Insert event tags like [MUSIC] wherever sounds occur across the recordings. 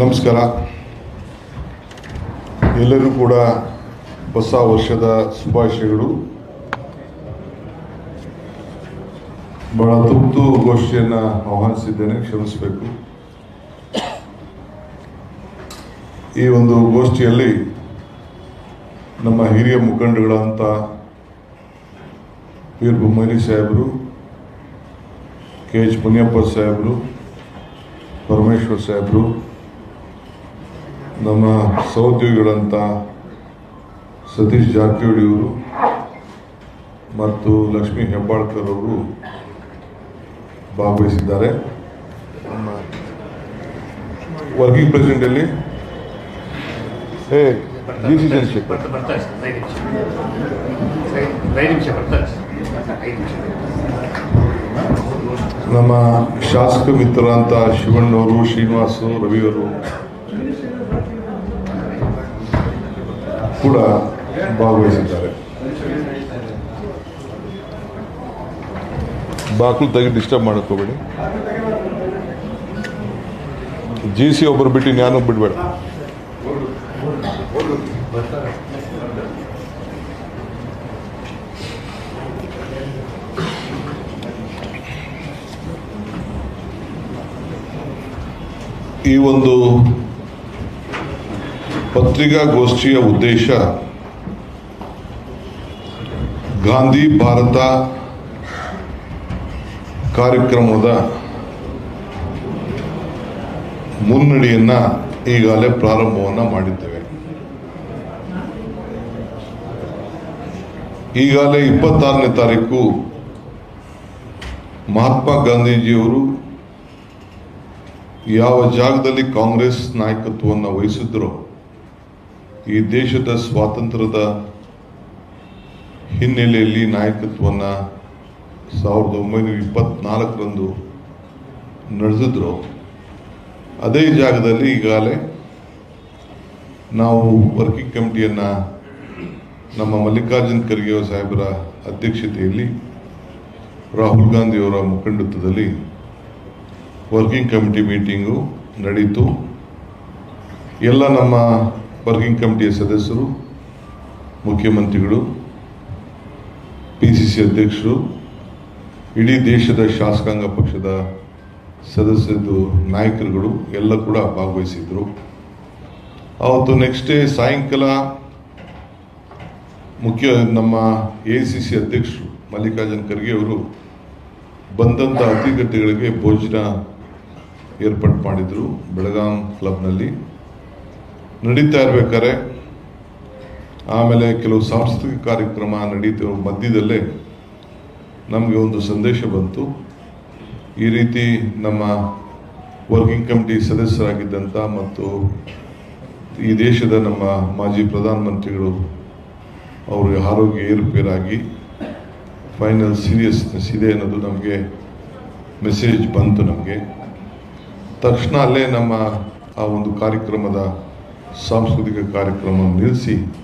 ನಮಸ್ಕಾರ. ಎಲ್ಲರೂ ಕೂಡ ಹೊಸ ವರ್ಷದ ಶುಭಾಶಯಗಳು. ಬಹಳ ತುರ್ತು ಗೋಷ್ಠಿಯನ್ನು ಆಹ್ವಾನಿಸಿದ್ದೇನೆ, ಕ್ಷಮಿಸಬೇಕು. ಈ ಒಂದು ಗೋಷ್ಠಿಯಲ್ಲಿ ನಮ್ಮ ಹಿರಿಯ ಮುಖಂಡಗಳಂತ ವೀರ್ ಬೊಮ್ಮೈಲಿ ಸಾಹೇಬರು, ಕೆ ಎಚ್ ಮುನಿಯಪ್ಪ ಸಾಹೇಬರು, ಪರಮೇಶ್ವರ್ ಸಾಹೇಬರು ನಮ್ಮ ಸಹೋದ್ಯೋಗಿಗಳಂತ ಸತೀಶ್ ಜಾರಕಿಹೊಳಿ ಅವರು ಮತ್ತು ಲಕ್ಷ್ಮೀ ಹೆಬ್ಬಾಳ್ಕರ್ ಅವರು ಭಾಗವಹಿಸಿದ್ದಾರೆ. ವರ್ಕಿಂಗ್ ಪ್ರೆಸಿಡೆಂಟಲ್ಲಿ ನಮ್ಮ ಶಾಸಕ ಮಿತ್ರರಂತ ಶಿವಣ್ಣವರು ಶ್ರೀನಿವಾಸು ರವಿಯವರು. ಕೂಡ ಭಾಗವಹಿಸಿದ್ದಾರೆ. ಬಾಕ್ಲು ತೆಗೆದು ಡಿಸ್ಟರ್ಬ್ ಮಾಡ್ಕೋಬೇಡಿ ಜಿ ಸಿ ಒಬ್ಬರು ಬಿಟ್ಟು ನಾನು ಬಿಡಬೇಡ. ಈ ಒಂದು ಪತ್ರಿಕಾಗೋಷ್ಠಿಯ ಉದ್ದೇಶ ಗಾಂಧಿ ಭಾರತ ಕಾರ್ಯಕ್ರಮದ ಮುನ್ನಡೆಯನ್ನ ಈಗಾಗಲೇ ಪ್ರಾರಂಭವನ್ನು ಮಾಡಿದ್ದೇವೆ. ಈಗಾಗಲೇ ಇಪ್ಪತ್ತಾರನೇ ತಾರೀಕು ಮಹಾತ್ಮ ಗಾಂಧೀಜಿಯವರು ಯಾವ ಜಾಗದಲ್ಲಿ ಕಾಂಗ್ರೆಸ್ ನಾಯಕತ್ವವನ್ನು ವಹಿಸಿದ್ರೋ ಈ ದೇಶದ ಸ್ವಾತಂತ್ರ್ಯದ ಹಿನ್ನೆಲೆಯಲ್ಲಿ ನಾಯಕತ್ವವನ್ನು ಸಾವಿರದ ಒಂಬೈನೂರ ಇಪ್ಪತ್ನಾಲ್ಕರಂದು ನಡೆಸಿದ್ರು. ಅದೇ ಜಾಗದಲ್ಲಿ ಈಗಾಗಲೇ ನಾವು ವರ್ಕಿಂಗ್ ಕಮಿಟಿಯನ್ನು ನಮ್ಮ ಮಲ್ಲಿಕಾರ್ಜುನ್ ಖರ್ಗೆ ಸಾಹೇಬರ ಅಧ್ಯಕ್ಷತೆಯಲ್ಲಿ ರಾಹುಲ್ ಗಾಂಧಿಯವರ ಮುಖಂಡತ್ವದಲ್ಲಿ ವರ್ಕಿಂಗ್ ಕಮಿಟಿ ಮೀಟಿಂಗು ನಡೀತು. ಎಲ್ಲ ನಮ್ಮ ವರ್ಕಿಂಗ್ ಕಮಿಟಿಯ ಸದಸ್ಯರು, ಮುಖ್ಯಮಂತ್ರಿಗಳು ಪಿ ಸಿ ಸಿ ಅಧ್ಯಕ್ಷರು, ಇಡೀ ದೇಶದ ಶಾಸಕಾಂಗ ಪಕ್ಷದ ಸದಸ್ಯರು ನಾಯಕರುಗಳು ಎಲ್ಲ ಕೂಡ ಭಾಗವಹಿಸಿದ್ದರು. ಆವತ್ತು ನೆಕ್ಸ್ಟ್ ಡೇ ಸಾಯಂಕಾಲ ಮುಖ್ಯ ನಮ್ಮ ಎ ಸಿ ಸಿ ಅಧ್ಯಕ್ಷರು ಮಲ್ಲಿಕಾರ್ಜುನ್ ಖರ್ಗೆ ಅವರು ಬಂದಂಥ ಅತಿಥಿಗಳಿಗೆ ಭೋಜನ ಏರ್ಪಾಡು ಮಾಡಿದರು ಬೆಳಗಾಂ ಕ್ಲಬ್ನಲ್ಲಿ ನಡೀತಾ ಇರ್ಬೇಕಾದ್ರೆ, ಆಮೇಲೆ ಕೆಲವು ಸಾಂಸ್ಕೃತಿಕ ಕಾರ್ಯಕ್ರಮ ನಡೀತಿರೋ ಮಧ್ಯದಲ್ಲೇ ನಮಗೆ ಒಂದು ಸಂದೇಶ ಬಂತು. ಈ ರೀತಿ ನಮ್ಮ ವರ್ಕಿಂಗ್ ಕಮಿಟಿ ಸದಸ್ಯರಾಗಿದ್ದಂಥ ಮತ್ತು ಈ ದೇಶದ ನಮ್ಮ ಮಾಜಿ ಪ್ರಧಾನಮಂತ್ರಿಗಳು, ಅವರಿಗೆ ಆರೋಗ್ಯ ಏರುಪೇರಾಗಿ ಫೈನಲ್ ಸೀರಿಯಸ್ನೆಸ್ ಇದೆ ಅನ್ನೋದು ನಮಗೆ ಮೆಸೇಜ್ ಬಂತು ನಮಗೆ. ತಕ್ಷಣ ಅಲ್ಲೇ ನಮ್ಮ ಆ ಒಂದು ಕಾರ್ಯಕ್ರಮದ ಸಾಂಸ್ಕೃತಿಕ ಕಾರ್ಯಕ್ರಮ ನಿಲ್ಲಿಸಿ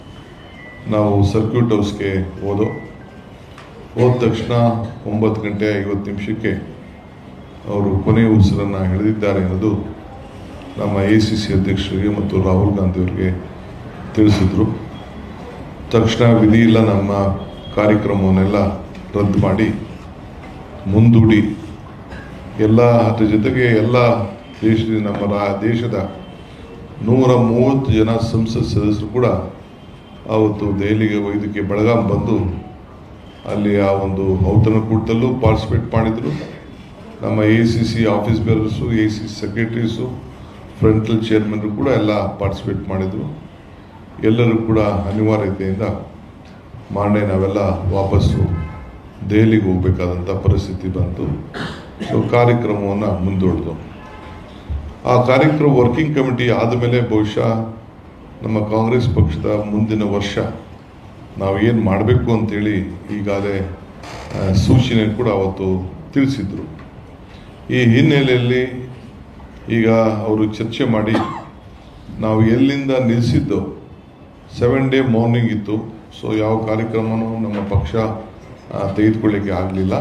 ನಾವು ಸರ್ಕ್ಯೂಟ್ ಹೌಸ್ಗೆ ಹೋದೋ, ಹೋದ ತಕ್ಷಣ ಒಂಬತ್ತು ಗಂಟೆ ಐವತ್ತು ನಿಮಿಷಕ್ಕೆ ಅವರು ಕೊನೆಯ ಉಸಿರನ್ನು ಹಿಡಿದಿದ್ದಾರೆ ಅನ್ನೋದು ನಮ್ಮ ಎ ಸಿ ಸಿ ಅಧ್ಯಕ್ಷರಿಗೆ ಮತ್ತು ರಾಹುಲ್ ಗಾಂಧಿಯವರಿಗೆ ತಿಳಿಸಿದ್ರು. ತಕ್ಷಣ ವಿಧಿ ಇಲ್ಲ, ನಮ್ಮ ಕಾರ್ಯಕ್ರಮವನ್ನೆಲ್ಲ ರದ್ದು ಮಾಡಿ ಮುಂದೂಡಿ. ಎಲ್ಲ, ಅದ್ರ ಜೊತೆಗೆ ಎಲ್ಲ ದೇಶದ ನಮ್ಮ ರಾ- ದೇಶದ ನೂರ ಮೂವತ್ತು ಜನ ಸಂಸತ್ ಸದಸ್ಯರು ಕೂಡ ಆವತ್ತು ದೆಹಲಿಗೆ ಇದಕ್ಕೆ ಬೆಳಗಾಂ ಬಂದು ಅಲ್ಲಿ ಆ ಒಂದು ಔತಣಕೂಟದಲ್ಲೂ ಪಾರ್ಟಿಸಿಪೇಟ್ ಮಾಡಿದರು. ನಮ್ಮ A C C office bearers A C secretaries frontal ಚೇರ್ಮನ್ರು ಕೂಡ ಎಲ್ಲ ಪಾರ್ಟಿಸಿಪೇಟ್ ಮಾಡಿದರು. ಎಲ್ಲರೂ ಕೂಡ ಅನಿವಾರ್ಯತೆಯಿಂದ ಮಾರನೇ ನಾವೆಲ್ಲ ವಾಪಸ್ಸು ದೆಹಲಿಗೆ ಹೋಗಬೇಕಾದಂಥ ಪರಿಸ್ಥಿತಿ ಬಂತು. ಸೊ ಕಾರ್ಯಕ್ರಮವನ್ನು ಮುಂದೂಡಿದು ಆ ಕಾರ್ಯಕ್ರಮ ವರ್ಕಿಂಗ್ ಕಮಿಟಿ ಆದಮೇಲೆ ಬಹುಶಃ ನಮ್ಮ ಕಾಂಗ್ರೆಸ್ ಪಕ್ಷದ ಮುಂದಿನ ವರ್ಷ ನಾವು ಏನು ಮಾಡಬೇಕು ಅಂತೇಳಿ ಈಗಾಗಲೇ ಸೂಚನೆ ಕೂಡ ಅವತ್ತು ತಿಳಿಸಿದರು. ಈ ಹಿನ್ನೆಲೆಯಲ್ಲಿ ಈಗ ಅವರು ಚರ್ಚೆ ಮಾಡಿ ನಾವು ಎಲ್ಲಿಂದ ನಿಲ್ಲಿಸಿದ್ದು ಸೆವೆನ್ ಡೇ ಮಾರ್ನಿಂಗ್ ಇತ್ತು ಸೊ ಯಾವ ಕಾರ್ಯಕ್ರಮನೂ ನಮ್ಮ ಪಕ್ಷ ತೆಗೆದುಕೊಳ್ಳಿಕ್ಕೆ ಆಗಲಿಲ್ಲ.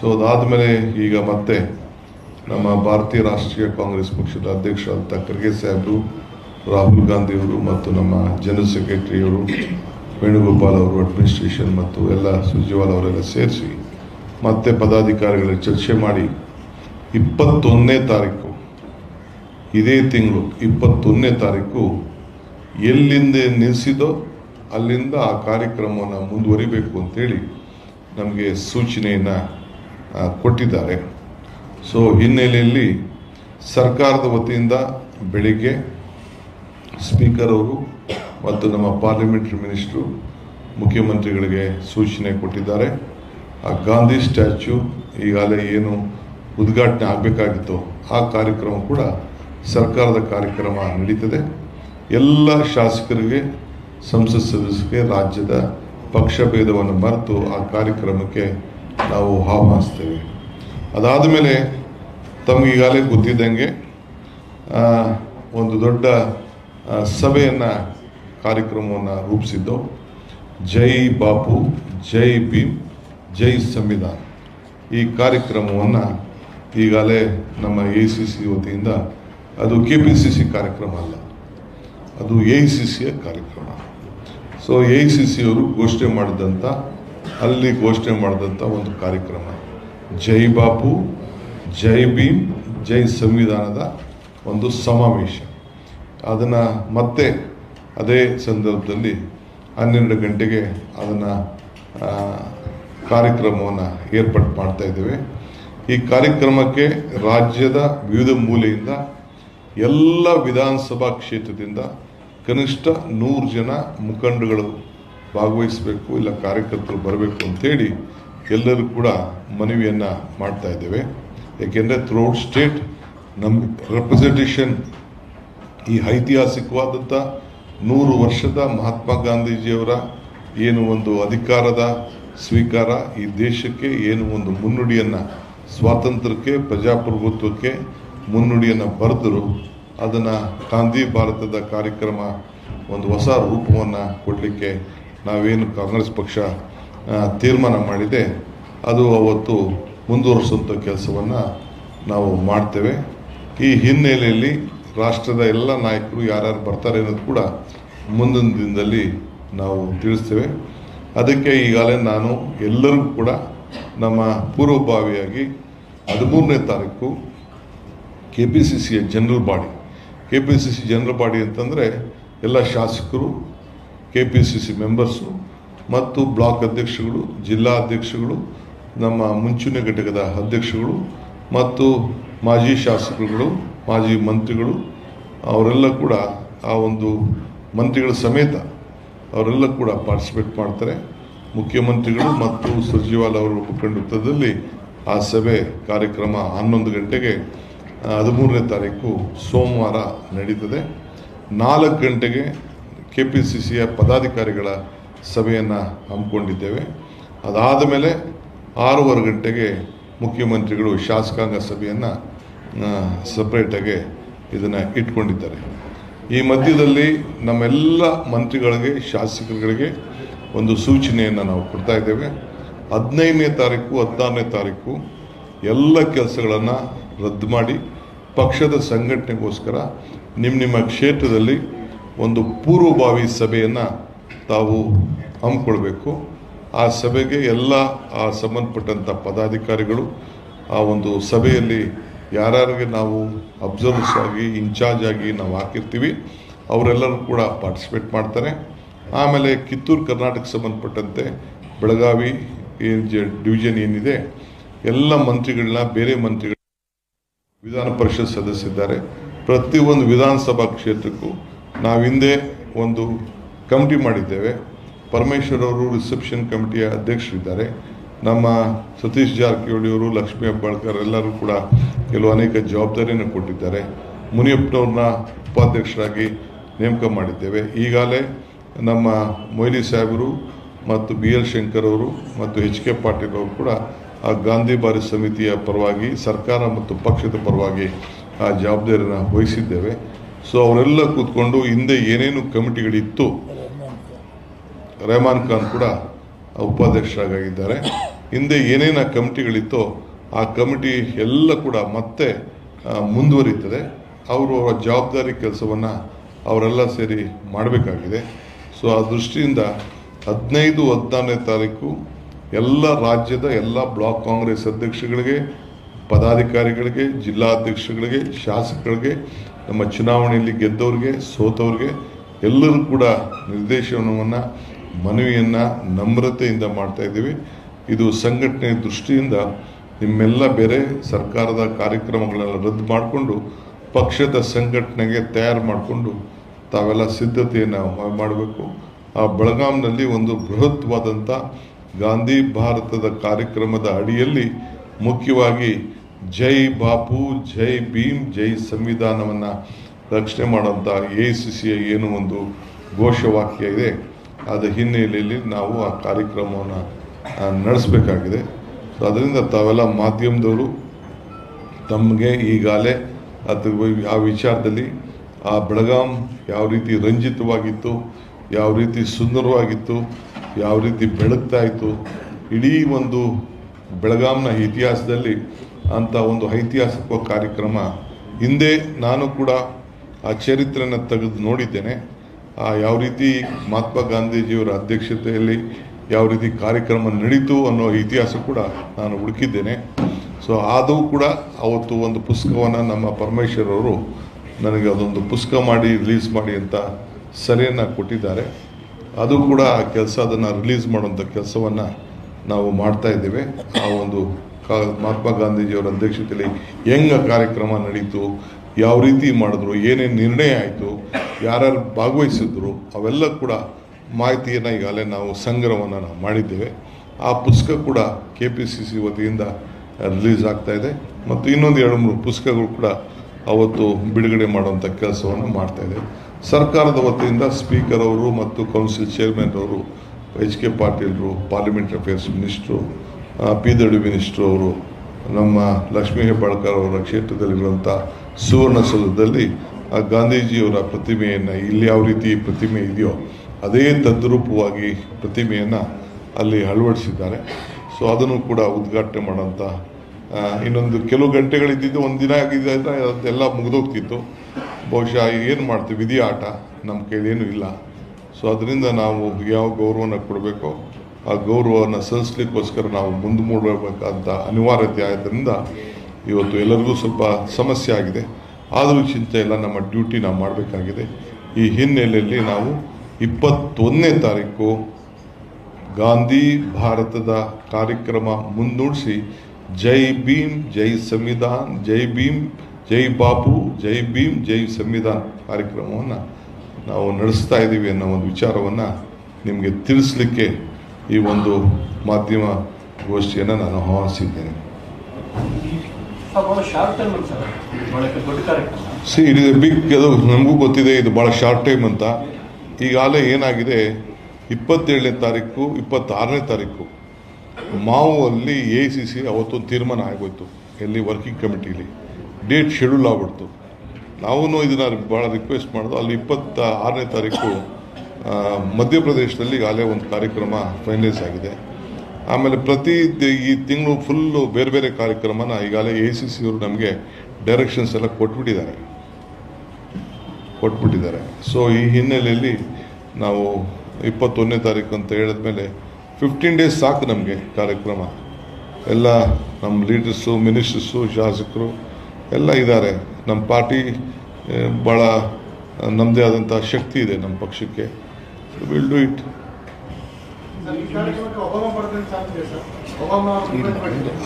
ಸೊ ಅದಾದಮೇಲೆ ಈಗ ಮತ್ತೆ ನಮ್ಮ ಭಾರತೀಯ ರಾಷ್ಟ್ರೀಯ ಕಾಂಗ್ರೆಸ್ ಪಕ್ಷದ ಅಧ್ಯಕ್ಷರಾದ ಖರ್ಗೆ ಸಾಹೇಬರು, ರಾಹುಲ್ ಗಾಂಧಿಯವರು ಮತ್ತು ನಮ್ಮ ಜನರಲ್ ಸೆಕ್ರೆಟರಿಯವರು, ವೇಣುಗೋಪಾಲ್ ಅವರು ಅಡ್ಮಿನಿಸ್ಟ್ರೇಷನ್ ಮತ್ತು ಎಲ್ಲ ಸುರ್ಜೇವಾಲ್ ಅವರೆಲ್ಲ ಸೇರಿಸಿ ಮತ್ತೆ ಪದಾಧಿಕಾರಿಗಳ ಚರ್ಚೆ ಮಾಡಿ ಇಪ್ಪತ್ತೊಂದನೇ ತಾರೀಕು, ಇದೇ ತಿಂಗಳು ಇಪ್ಪತ್ತೊಂದನೇ ತಾರೀಕು ಎಲ್ಲಿಂದ ನಿಲ್ಲಿಸಿದೋ ಅಲ್ಲಿಂದ ಆ ಕಾರ್ಯಕ್ರಮವನ್ನು ಮುಂದುವರಿಬೇಕು ಅಂತೇಳಿ ನಮಗೆ ಸೂಚನೆಯನ್ನು ಕೊಟ್ಟಿದ್ದಾರೆ. ಸೊ ಹಿನ್ನೆಲೆಯಲ್ಲಿ ಸರ್ಕಾರದ ವತಿಯಿಂದ ಬೆಳಿಗ್ಗೆ ಸ್ಪೀಕರ್ ಅವರು ಮತ್ತು ನಮ್ಮ ಪಾರ್ಲಿಮೆಂಟ್ರಿ ಮಿನಿಸ್ಟ್ರು ಮುಖ್ಯಮಂತ್ರಿಗಳಿಗೆ ಸೂಚನೆ ಕೊಟ್ಟಿದ್ದಾರೆ. ಆ ಗಾಂಧಿ ಸ್ಟ್ಯಾಚ್ಯೂ ಈಗಾಗಲೇ ಏನು ಉದ್ಘಾಟನೆ ಆಗಬೇಕಾಗಿತ್ತು ಆ ಕಾರ್ಯಕ್ರಮ ಕೂಡ ಸರ್ಕಾರದ ಕಾರ್ಯಕ್ರಮ ನಡೀತದೆ. ಎಲ್ಲ ಶಾಸಕರಿಗೆ, ಸಂಸತ್ ಸದಸ್ಯರಿಗೆ, ರಾಜ್ಯದ ಪಕ್ಷ ಭೇದವನ್ನು ಮರೆತು ಆ ಕಾರ್ಯಕ್ರಮಕ್ಕೆ ನಾವು ಆಹ್ವಾನಿಸ್ತೇವೆ. ಅದಾದ ಮೇಲೆ ತಮಗೀಗಾಗಲೇ ಗೊತ್ತಿದ್ದಂಗೆ ಒಂದು ದೊಡ್ಡ ಸಭೆಯನ್ನು, ಕಾರ್ಯಕ್ರಮವನ್ನು ರೂಪಿಸಿದ್ದು ಜೈ ಬಾಪು, ಜೈ ಭೀಮ್, ಜೈ ಸಂವಿಧಾನ. ಈ ಕಾರ್ಯಕ್ರಮವನ್ನು ಈಗಾಗಲೇ ನಮ್ಮ ಎ ಸಿ ಸಿ ವತಿಯಿಂದ, ಅದು ಕೆ ಪಿ ಸಿ ಸಿ ಕಾರ್ಯಕ್ರಮ ಅಲ್ಲ, ಅದು ಎ ಸಿ ಸಿಯ ಕಾರ್ಯಕ್ರಮ. ಸೊ ಎ ಸಿ ಸಿ ಅವರು ಘೋಷಣೆ ಮಾಡಿದಂಥ ಅಲ್ಲಿ ಘೋಷಣೆ ಮಾಡಿದಂಥ ಒಂದು ಕಾರ್ಯಕ್ರಮ. ಜೈ ಬಾಪು, ಜೈ ಭೀಮ್, ಜೈ ಸಂವಿಧಾನದ ಒಂದು ಸಮಾವೇಶ. ಅದನ್ನು ಮತ್ತೆ ಅದೇ ಸಂದರ್ಭದಲ್ಲಿ ಹನ್ನೆರಡು ಗಂಟೆಗೆ ಅದನ್ನು ಕಾರ್ಯಕ್ರಮವನ್ನು ಏರ್ಪಾಡು ಮಾಡ್ತಾ ಇದ್ದೇವೆ. ಈ ಕಾರ್ಯಕ್ರಮಕ್ಕೆ ರಾಜ್ಯದ ವಿವಿಧ ಮೂಲೆಯಿಂದ ಎಲ್ಲ ವಿಧಾನಸಭಾ ಕ್ಷೇತ್ರದಿಂದ ಕನಿಷ್ಠ ನೂರು ಜನ ಮುಖಂಡಗಳು ಭಾಗವಹಿಸಬೇಕು, ಇಲ್ಲ ಕಾರ್ಯಕರ್ತರು ಬರಬೇಕು ಅಂತೇಳಿ ಎಲ್ಲರೂ ಕೂಡ ಮನವಿಯನ್ನು ಮಾಡ್ತಾ ಇದ್ದೇವೆ. ಏಕೆಂದರೆ ಥ್ರೂಔಟ್ ಸ್ಟೇಟ್ ನಮ್ಮ ರೆಪ್ರೆಸೆಂಟೇಷನ್ ಈ ಐತಿಹಾಸಿಕವಾದಂಥ ನೂರು ವರ್ಷದ ಮಹಾತ್ಮ ಗಾಂಧೀಜಿಯವರ ಏನು ಒಂದು ಅಧಿಕಾರದ ಸ್ವೀಕಾರ ಈ ದೇಶಕ್ಕೆ ಏನು ಒಂದು ಮುನ್ನುಡಿಯನ್ನು ಸ್ವಾತಂತ್ರ್ಯಕ್ಕೆ, ಪ್ರಜಾಪ್ರಭುತ್ವಕ್ಕೆ ಮುನ್ನುಡಿಯನ್ನು ಬರೆದರು ಅದನ್ನು ಗಾಂಧಿ ಭಾರತದ ಕಾರ್ಯಕ್ರಮ ಒಂದು ಹೊಸ ರೂಪವನ್ನು ಕೊಡಲಿಕ್ಕೆ ನಾವೇನು ಕಾಂಗ್ರೆಸ್ ಪಕ್ಷ ತೀರ್ಮಾನ ಮಾಡಿದೆ. ಅದು ಅವತ್ತು ಮುಂದುವರಿಸುವಂಥ ಕೆಲಸವನ್ನು ನಾವು ಮಾಡ್ತೇವೆ. ಈ ಹಿನ್ನೆಲೆಯಲ್ಲಿ ರಾಷ್ಟ್ರದ ಎಲ್ಲ ನಾಯಕರು ಯಾರ್ಯಾರು ಬರ್ತಾರೆ ಅನ್ನೋದು ಕೂಡ ಮುಂದಿನ ದಿನದಲ್ಲಿ ನಾವು ತಿಳಿಸ್ತೇವೆ. ಅದಕ್ಕೆ ಈಗಾಗಲೇ ನಾನು ಎಲ್ಲರಿಗೂ ಕೂಡ ನಮ್ಮ ಪೂರ್ವಭಾವಿಯಾಗಿ ಹದಿಮೂರನೇ ತಾರೀಕು ಕೆ ಪಿ ಸಿ ಸಿಯ general body. K P C C general body ಅಂತಂದರೆ ಎಲ್ಲ ಶಾಸಕರು K P C C members ಮತ್ತು ಬ್ಲಾಕ್ ಅಧ್ಯಕ್ಷಗಳು, ಜಿಲ್ಲಾ ಅಧ್ಯಕ್ಷಗಳು, ನಮ್ಮ ಮುಂಚೂಣಿ ಘಟಕದ ಅಧ್ಯಕ್ಷಗಳು ಮತ್ತು ಮಾಜಿ ಶಾಸಕರುಗಳು, ಮಾಜಿ ಮಂತ್ರಿಗಳು, ಅವರೆಲ್ಲ ಕೂಡ ಆ ಒಂದು ಮಂತ್ರಿಗಳ ಸಮೇತ ಅವರೆಲ್ಲ ಕೂಡ ಪಾರ್ಟಿಸಿಪೇಟ್ ಮಾಡ್ತಾರೆ. ಮುಖ್ಯಮಂತ್ರಿಗಳು ಮತ್ತು ಸುರ್ಜಿವಾಲ್ ಅವರ ಮುಖಂಡತ್ವದಲ್ಲಿ ಆ ಸಭೆ ಕಾರ್ಯಕ್ರಮ ಹನ್ನೊಂದು ಗಂಟೆಗೆ ಹದಿಮೂರನೇ ತಾರೀಕು ಸೋಮವಾರ ನಡೀತದೆ. ನಾಲ್ಕು ಗಂಟೆಗೆ ಕೆ ಪಿ ಸಿ ಸಿಯ ಪದಾಧಿಕಾರಿಗಳ ಸಭೆಯನ್ನು ಹಮ್ಮಿಕೊಂಡಿದ್ದೇವೆ. ಅದಾದ ಮೇಲೆ ಆರೂವರೆ ಗಂಟೆಗೆ ಮುಖ್ಯಮಂತ್ರಿಗಳು ಶಾಸಕಾಂಗ ಸಭೆಯನ್ನು ಸಪ್ರೇಟಾಗಿ ಇದನ್ನು ಇಟ್ಕೊಂಡಿದ್ದಾರೆ. ಈ ಮಧ್ಯದಲ್ಲಿ ನಮ್ಮೆಲ್ಲ ಮಂತ್ರಿಗಳಿಗೆ, ಶಾಸಕರುಗಳಿಗೆ ಒಂದು ಸೂಚನೆಯನ್ನು ನಾವು ಕೊಡ್ತಾ ಇದ್ದೇವೆ. ಹದಿನೈದನೇ ತಾರೀಕು, ಹದಿನಾರನೇ ತಾರೀಕು ಎಲ್ಲ ಕೆಲಸಗಳನ್ನು ರದ್ದು ಮಾಡಿ ಪಕ್ಷದ ಸಂಘಟನೆಗೋಸ್ಕರ ನಿಮ್ಮ ನಿಮ್ಮ ಕ್ಷೇತ್ರದಲ್ಲಿ ಒಂದು ಪೂರ್ವಭಾವಿ ಸಭೆಯನ್ನು ತಾವು ಹಮ್ಮಿಕೊಳ್ಬೇಕು. ಆ ಸಭೆಗೆ ಎಲ್ಲ, ಆ ಸಂಬಂಧಪಟ್ಟಂಥ ಪದಾಧಿಕಾರಿಗಳು, ಆ ಒಂದು ಸಭೆಯಲ್ಲಿ ಯಾರ್ಯಾರಿಗೆ ನಾವು ಅಬ್ಸರ್ವರ್ಸ್ ಆಗಿ ಇನ್ಚಾರ್ಜ್ ಆಗಿ ನಾವು ಹಾಕಿರ್ತೀವಿ, ಅವರೆಲ್ಲರೂ ಕೂಡ ಪಾರ್ಟಿಸಿಪೇಟ್ ಮಾಡ್ತಾರೆ. ಆಮೇಲೆ ಕಿತ್ತೂರು, ಕರ್ನಾಟಕ ಸಂಬಂಧಪಟ್ಟಂತೆ ಬೆಳಗಾವಿ ಏನು ಡಿವಿಷನ್ ಏನಿದೆ, ಎಲ್ಲ ಮಂತ್ರಿಗಳನ್ನ, ಬೇರೆ ಮಂತ್ರಿಗಳ ವಿಧಾನ ಪರಿಷತ್ ಸದಸ್ಯರಿದ್ದಾರೆ. ಪ್ರತಿಯೊಂದು ವಿಧಾನಸಭಾ ಕ್ಷೇತ್ರಕ್ಕೂ ನಾವು ಹಿಂದೆ ಒಂದು ಕಮಿಟಿ ಮಾಡಿದ್ದೇವೆ. ಪರಮೇಶ್ವರ್ ಅವರು ರಿಸೆಪ್ಷನ್ ಕಮಿಟಿಯ ಅಧ್ಯಕ್ಷರಿದ್ದಾರೆ. ನಮ್ಮ ಸತೀಶ್ ಜಾರಕಿಹೊಳಿ ಅವರು, ಲಕ್ಷ್ಮೀ ಹೆಬ್ಬಾಳ್ಕರ್ ಎಲ್ಲರೂ ಕೂಡ ಕೆಲವು ಅನೇಕ ಜವಾಬ್ದಾರಿಯನ್ನು ಕೊಟ್ಟಿದ್ದಾರೆ. ಮುನಿಯಪ್ಪನವ್ರನ್ನ ಉಪಾಧ್ಯಕ್ಷರಾಗಿ ನೇಮಕ ಮಾಡಿದ್ದೇವೆ. ಈಗಾಗಲೇ ನಮ್ಮ ಮೊಯ್ಲಿ ಸಾಹೇಬರು ಮತ್ತು ಬಿ ಎಲ್ ಶಂಕರ್ ಅವರು ಮತ್ತು ಎಚ್ ಕೆ ಪಾಟೀಲ್ ಅವರು ಕೂಡ ಆ ಗಾಂಧಿ ಬಾರಿ ಸಮಿತಿಯ ಪರವಾಗಿ, ಸರ್ಕಾರ ಮತ್ತು ಪಕ್ಷದ ಪರವಾಗಿ ಆ ಜವಾಬ್ದಾರಿಯನ್ನು ವಹಿಸಿದ್ದೇವೆ. ಸೊ, ಅವರೆಲ್ಲ ಕೂತ್ಕೊಂಡು ಹಿಂದೆ ಏನೇನು ಕಮಿಟಿಗಳಿತ್ತು ರೆಹಮಾನ್ ಖಾನ್ ಕೂಡ ಉಪಾಧ್ಯಕ್ಷರಾಗಿದ್ದಾರೆ. ಹಿಂದೆ ಏನೇನು ಕಮಿಟಿಗಳಿತ್ತೋ ಆ ಕಮಿಟಿ ಎಲ್ಲ ಕೂಡ ಮತ್ತೆ ಮುಂದುವರಿತದೆ. ಅವರು ಅವರ ಜವಾಬ್ದಾರಿ ಕೆಲಸವನ್ನು ಅವರೆಲ್ಲ ಸೇರಿ ಮಾಡಬೇಕಾಗಿದೆ. ಸೊ, ಆ ದೃಷ್ಟಿಯಿಂದ ಹದಿನೈದು, ಹದಿನಾರನೇ ತಾರೀಕು ಎಲ್ಲ ರಾಜ್ಯದ ಎಲ್ಲ ಬ್ಲಾಕ್ ಕಾಂಗ್ರೆಸ್ ಅಧ್ಯಕ್ಷಗಳಿಗೆ, ಪದಾಧಿಕಾರಿಗಳಿಗೆ, ಜಿಲ್ಲಾಧ್ಯಕ್ಷಗಳಿಗೆ, ಶಾಸಕರಿಗೆ, ನಮ್ಮ ಚುನಾವಣೆಯಲ್ಲಿ ಗೆದ್ದವ್ರಿಗೆ, ಸೋತವ್ರಿಗೆ ಎಲ್ಲರೂ ಕೂಡ ನಿರ್ದೇಶನವನ್ನು ಮನವಿಯನ್ನು ನಮ್ರತೆಯಿಂದ ಮಾಡ್ತಾ ಇದ್ದೀವಿ. ಇದು ಸಂಘಟನೆ ದೃಷ್ಟಿಯಿಂದ ನಿಮ್ಮೆಲ್ಲ ಬೇರೆ ಸರ್ಕಾರದ ಕಾರ್ಯಕ್ರಮಗಳೆಲ್ಲ ರದ್ದು ಮಾಡಿಕೊಂಡು ಪಕ್ಷದ ಸಂಘಟನೆಗೆ ತಯಾರು ಮಾಡಿಕೊಂಡು ತಾವೆಲ್ಲ ಸಿದ್ಧತೆಯನ್ನು ಮಾಡಬೇಕು. ಆ ಬೆಳಗಾಂನಲ್ಲಿ ಒಂದು ಬೃಹತ್ವಾದಂಥ ಗಾಂಧಿ ಭಾರತದ ಕಾರ್ಯಕ್ರಮದ ಅಡಿಯಲ್ಲಿ ಮುಖ್ಯವಾಗಿ ಜೈ ಬಾಪು, ಜೈ ಭೀಮ್, ಜೈ ಸಂವಿಧಾನವನ್ನು ರಕ್ಷಣೆ ಮಾಡುವಂಥ ಎ ಸಿ ಸಿಯ ಏನು ಒಂದು ಘೋಷವಾಕ್ಯ ಇದೆ. ಅದರ ಹಿನ್ನೆಲೆಯಲ್ಲಿ ನಾವು ಆ ಕಾರ್ಯಕ್ರಮವನ್ನು ನಡೆಸಬೇಕಾಗಿದೆ. ಸೊ ಅದರಿಂದ ತಾವೆಲ್ಲ ಮಾಧ್ಯಮದವರು ತಮಗೆ ಈಗಾಗಲೇ ಅದ್ರ ಆ ವಿಚಾರದಲ್ಲಿ ಆ ಬೆಳಗಾಂ ಯಾವ ರೀತಿ ರಂಜಿತವಾಗಿತ್ತು, ಯಾವ ರೀತಿ ಸುಂದರವಾಗಿತ್ತು, ಯಾವ ರೀತಿ ಬೆಳಗ್ತಾ ಇತ್ತು, ಇಡೀ ಒಂದು ಬೆಳಗಾಂನ ಇತಿಹಾಸದಲ್ಲಿ ಅಂಥ ಒಂದು ಐತಿಹಾಸಿಕ ಕಾರ್ಯಕ್ರಮ ಹಿಂದೆ ನಾನು ಕೂಡ ಆ ಚರಿತ್ರೆಯನ್ನು ತೆಗೆದು ನೋಡಿದ್ದೇನೆ. ಯಾವ ರೀತಿ ಮಹಾತ್ಮ ಗಾಂಧೀಜಿಯವರ ಅಧ್ಯಕ್ಷತೆಯಲ್ಲಿ ಯಾವ ರೀತಿ ಕಾರ್ಯಕ್ರಮ ನಡೀತು ಅನ್ನೋ ಇತಿಹಾಸ ಕೂಡ ನಾನು ಹುಡುಕಿದ್ದೇನೆ. ಸೊ ಅದು ಕೂಡ ಅವತ್ತು ಒಂದು ಪುಸ್ತಕವನ್ನು ನಮ್ಮ ಪರಮೇಶ್ವರ್ ಅವರು ನನಗೆ ಅದೊಂದು ಪುಸ್ತಕ ಮಾಡಿ ರಿಲೀಸ್ ಮಾಡಿ ಅಂತ ಸಲಹೆಯನ್ನು ಕೊಟ್ಟಿದ್ದಾರೆ. ಅದು ಕೂಡ ಆ ಕೆಲಸ ಅದನ್ನು ರಿಲೀಸ್ ಮಾಡುವಂಥ ಕೆಲಸವನ್ನು ನಾವು ಮಾಡ್ತಾ ಇದ್ದೇವೆ. ಆ ಒಂದು ಕಾ ಮಹಾತ್ಮ ಗಾಂಧೀಜಿಯವರ ಅಧ್ಯಕ್ಷತೆಯಲ್ಲಿ ಹೆಂಗೆ ಕಾರ್ಯಕ್ರಮ ನಡೀತು, ಯಾವ ರೀತಿ ಮಾಡಿದ್ರು, ಏನೇನು ನಿರ್ಣಯ ಆಯಿತು ಯಾರ್ಯಾರು ಭಾಗವಹಿಸಿದ್ರು, ಅವೆಲ್ಲ ಕೂಡ ಮಾಹಿತಿಯನ್ನು ಈಗಾಗಲೇ ನಾವು ಸಂಗ್ರಹವನ್ನು ನಾವು ಮಾಡಿದ್ದೇವೆ. ಆ ಪುಸ್ತಕ ಕೂಡ ಕೆ ಪಿ ಸಿ ಸಿ ವತಿಯಿಂದ ರಿಲೀಸ್ ಆಗ್ತಾ ಇದೆ. ಮತ್ತು ಇನ್ನೊಂದು ಎರಡು ಮೂರು ಪುಸ್ತಕಗಳು ಕೂಡ ಅವತ್ತು ಬಿಡುಗಡೆ ಮಾಡುವಂಥ ಕೆಲಸವನ್ನು ಮಾಡ್ತಾ ಇದೆ. ಸರ್ಕಾರದ ವತಿಯಿಂದ ಸ್ಪೀಕರ್ ಅವರು ಮತ್ತು ಕೌನ್ಸಿಲ್ ಚೇರ್ಮನ್ ಅವರು ಎಚ್ ಕೆ ಪಾಟೀಲ್ರು ಪಾರ್ಲಿಮೆಂಟ್ ಅಫೇರ್ಸ್ ಮಿನಿಸ್ಟ್ರು ಪಿ ದಡಿ ಮಿನಿಸ್ಟ್ರು ಅವರು, ನಮ್ಮ ಲಕ್ಷ್ಮೀ ಹೆಬ್ಬಾಳ್ಕರ್ ಅವರ ಕ್ಷೇತ್ರದಲ್ಲಿರುವಂಥ ಸುವರ್ಣಸೌಧದಲ್ಲಿ ಗಾಂಧೀಜಿಯವರ ಪ್ರತಿಮೆಯನ್ನು ಇಲ್ಲಿ ಯಾವ ರೀತಿ ಪ್ರತಿಮೆ ಇದೆಯೋ ಅದೇ ತದ್ರೂಪವಾಗಿ ಪ್ರತಿಮೆಯನ್ನು ಅಲ್ಲಿ ಅಳವಡಿಸಿದ್ದಾರೆ. ಸೊ ಅದನ್ನು ಕೂಡ ಉದ್ಘಾಟನೆ ಮಾಡೋಂಥ ಇನ್ನೊಂದು ಕೆಲವು ಗಂಟೆಗಳಿದ್ದಿದ್ದು ಒಂದು ದಿನ ಆಗಿದ್ದರೆ ಅದೆಲ್ಲ ಮುಗಿದೋಗ್ತಿತ್ತು. ಬಹುಶಃ ಏನು ಮಾಡ್ತೀವಿ, ವಿಧಿ ಆಟ ನಮ್ಮ ಕೈಲೇನೂ ಇಲ್ಲ. ಸೊ ಅದರಿಂದ ನಾವು ಯಾವ ಗೌರವನ ಕೊಡಬೇಕೋ, ಆ ಗೌರವವನ್ನು ಸಲ್ಲಿಸ್ಲಿಕ್ಕೋಸ್ಕರ ನಾವು ಮುಂದೆ ಮೂಡಬೇಕಾದಂಥ ಅನಿವಾರ್ಯತೆ ಆದ್ದರಿಂದ ಇವತ್ತು ಎಲ್ಲರಿಗೂ ಸ್ವಲ್ಪ ಸಮಸ್ಯೆ ಆಗಿದೆ. ಆದರೂ ಚಿಂತೆ ಇಲ್ಲ, ನಮ್ಮ ಡ್ಯೂಟಿ ನಾವು ಮಾಡಬೇಕಾಗಿದೆ. ಈ ಹಿನ್ನೆಲೆಯಲ್ಲಿ ನಾವು ಇಪ್ಪತ್ತೊಂದನೇ ತಾರೀಕು ಗಾಂಧಿ ಭಾರತದ ಕಾರ್ಯಕ್ರಮ ಮುಂದೂಡಿಸಿ ಜೈ ಭೀಮ್, ಜೈ ಸಂವಿಧಾನ್, ಜೈ ಭೀಮ್, ಜೈ ಬಾಪು ಜೈ ಭೀಮ್, ಜೈ ಸಂವಿಧಾನ್ ಕಾರ್ಯಕ್ರಮವನ್ನು ನಾವು ನಡೆಸ್ತಾ ಇದ್ದೀವಿ ಅನ್ನೋ ಒಂದು ವಿಚಾರವನ್ನು ನಿಮಗೆ ತಿಳಿಸ್ಲಿಕ್ಕೆ ಈ ಒಂದು ಮಾಧ್ಯಮ ಗೋಷ್ಠಿಯನ್ನು ನಾನು ಆಹ್ವಾನಿಸಿದ್ದೇನೆ. ಸಿ ಇಸ್ ಬಿಗ್ ಅದು ನಮಗೂ ಗೊತ್ತಿದೆ, ಇದು ಭಾಳ ಶಾರ್ಟ್ ಟೈಮ್ ಅಂತ. ಈಗಾಗಲೇ ಏನಾಗಿದೆ, ಇಪ್ಪತ್ತೇಳನೇ ತಾರೀಕು, ಇಪ್ಪತ್ತಾರನೇ ತಾರೀಕು ಮಾವು ಅಲ್ಲಿ ಎ ಸಿ ಸಿ ಅವತ್ತು ತೀರ್ಮಾನ ಆಗೋಯ್ತು, ಎಲ್ಲಿ ವರ್ಕಿಂಗ್ ಕಮಿಟಿಲಿ ಡೇಟ್ ಶೆಡ್ಯೂಲ್ ಆಗ್ಬಿಡ್ತು. ನಾವು ಇದನ್ನು ಭಾಳ ರಿಕ್ವೆಸ್ಟ್ ಮಾಡೋದು ಅಲ್ಲಿ ಇಪ್ಪತ್ತ ಆರನೇ ತಾರೀಕು ಮಧ್ಯಪ್ರದೇಶದಲ್ಲಿ ಈಗಾಗಲೇ ಒಂದು ಕಾರ್ಯಕ್ರಮ ಫೈನಲೈಸ್ ಆಗಿದೆ. ಆಮೇಲೆ ಪ್ರತಿ ಈ ತಿಂಗಳು ಫುಲ್ಲು ಬೇರೆ ಬೇರೆ ಕಾರ್ಯಕ್ರಮನ ಈಗಾಗಲೇ ಎ ಸಿ ಸಿ ಅವರು ನಮಗೆ ಡೈರೆಕ್ಷನ್ಸ್ ಎಲ್ಲ ಕೊಟ್ಬಿಟ್ಟಿದ್ದಾರೆ. ಕೊಟ್ಬಿಟ್ಟಿದ್ದಾರೆ. ಸೊ ಈ ಹಿನ್ನೆಲೆಯಲ್ಲಿ ನಾವು ಇಪ್ಪತ್ತೊಂದನೇ ತಾರೀಕು ಅಂತ ಹೇಳಿದ್ಮೇಲೆ ಫಿಫ್ಟೀನ್ ಡೇಸ್ ಸಾಕು ನಮಗೆ ಕಾರ್ಯಕ್ರಮ. ಎಲ್ಲ ನಮ್ಮ ಲೀಡರ್ಸು ಮಿನಿಸ್ಟರ್ಸು ಶಾಸಕರು ಎಲ್ಲ ಇದ್ದಾರೆ. ನಮ್ಮ ಪಾರ್ಟಿ ಭಾಳ ನಮ್ಮದೇ ಆದಂಥ ಶಕ್ತಿ ಇದೆ ನಮ್ಮ ಪಕ್ಷಕ್ಕೆ. ವಿಲ್ ಡೂ ಇಟ್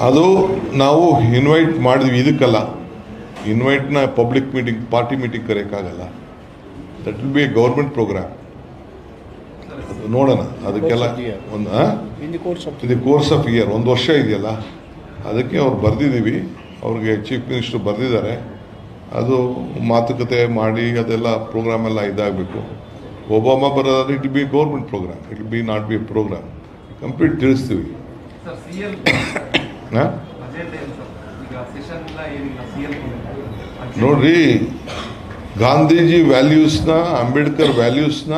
ಅದು ನಾವು ಇನ್ವೈಟ್ ಮಾಡಿದ್ವಿ ಇದಕ್ಕಲ್ಲ. ಇನ್ವೈಟ್ನ public meeting party meeting ಕರೆಯೋಕ್ಕಾಗಲ್ಲ. That will be a government programme ಅದು ನೋಡೋಣ ಅದಕ್ಕೆಲ್ಲ ಒಂದು ಇದು ಕೋರ್ಸ್ ಆಫ್ ಇಯರ್ ಒಂದು ವರ್ಷ ಇದೆಯಲ್ಲ. ಅದಕ್ಕೆ ಅವ್ರು ಬರೆದಿದ್ದೀವಿ. ಅವ್ರಿಗೆ ಚೀಫ್ ಮಿನಿಸ್ಟ್ರು ಬರೆದಿದ್ದಾರೆ. ಅದು ಮಾತುಕತೆ ಮಾಡಿ ಅದೆಲ್ಲ ಪ್ರೋಗ್ರಾಮೆಲ್ಲ ಇದಾಗಬೇಕು. ಒಬಾಮ ಬರೋದಾದ್ರೆ it be government programme it be not be programme. Complete ತಿಳಿಸ್ತೀವಿ. ನೋಡ್ರಿ ಗಾಂಧೀಜಿ ವ್ಯಾಲ್ಯೂಸ್ನ ಅಂಬೇಡ್ಕರ್ ವ್ಯಾಲ್ಯೂಸ್ನ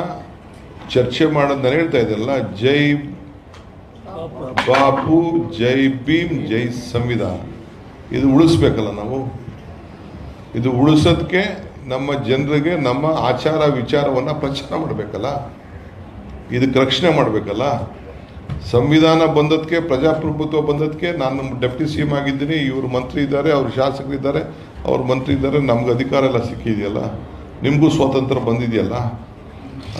ಚರ್ಚೆ ಮಾಡೋದು ನಾನು ಹೇಳ್ತಾ ಇದ್ದಲ್ಲ ಜೈ ಬಾಪು ಜೈ ಭೀಮ್ ಜೈ ಸಂವಿಧಾನ. ಇದು ಉಳಿಸ್ಬೇಕಲ್ಲ ನಾವು? ಇದು ಉಳಿಸೋದಕ್ಕೆ ನಮ್ಮ ಜನರಿಗೆ ನಮ್ಮ ಆಚಾರ ವಿಚಾರವನ್ನು ಪ್ರಚಾರ ಮಾಡಬೇಕಲ್ಲ? ಇದಕ್ಕೆ ರಕ್ಷಣೆ ಮಾಡಬೇಕಲ್ಲ? ಸಂವಿಧಾನ ಬಂದದಕ್ಕೆ ಪ್ರಜಾಪ್ರಭುತ್ವ ಬಂದದಕ್ಕೆ ನಾನು ಡೆಪ್ಟಿ ಸಿ ಎಂ ಆಗಿದ್ದೀನಿ, ಇವರು ಮಂತ್ರಿ ಇದ್ದಾರೆ, ಅವರು ಶಾಸಕರಿದ್ದಾರೆ ಅವ್ರ ಮಂತ್ರಿ ಇದ್ದಾರೆ, ನಮ್ಗೆ ಅಧಿಕಾರ ಎಲ್ಲ ಸಿಕ್ಕಿದೆಯಲ್ಲ? ನಿಮಗೂ ಸ್ವಾತಂತ್ರ್ಯ ಬಂದಿದೆಯಲ್ಲ?